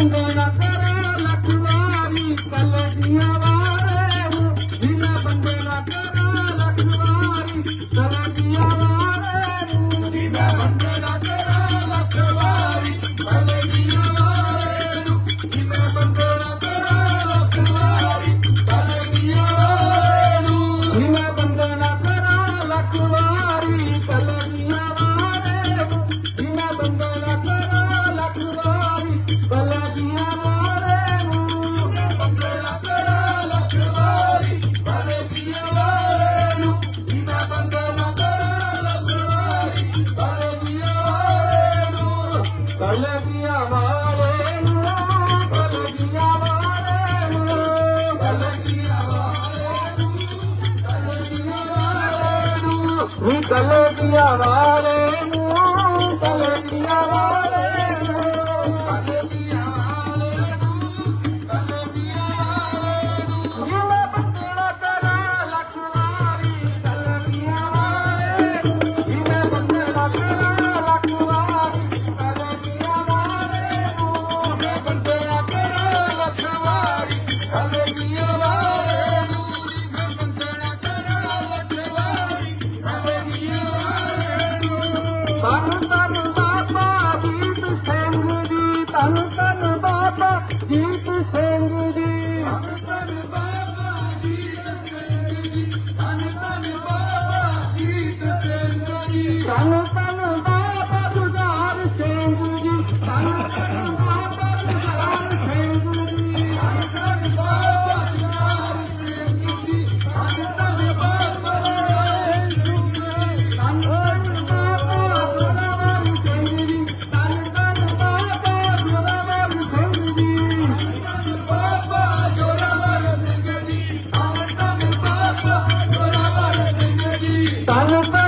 ਰੰਗ ਨਾ ਕਰੋ ਲਖਵਾਰੀ ਪਲ ਦੀਆਂ કલકિયા વારે કલકિયા વારે तन तन बाबा गीत संग जी तन तन बाबा गीत संग जी तन तन 完了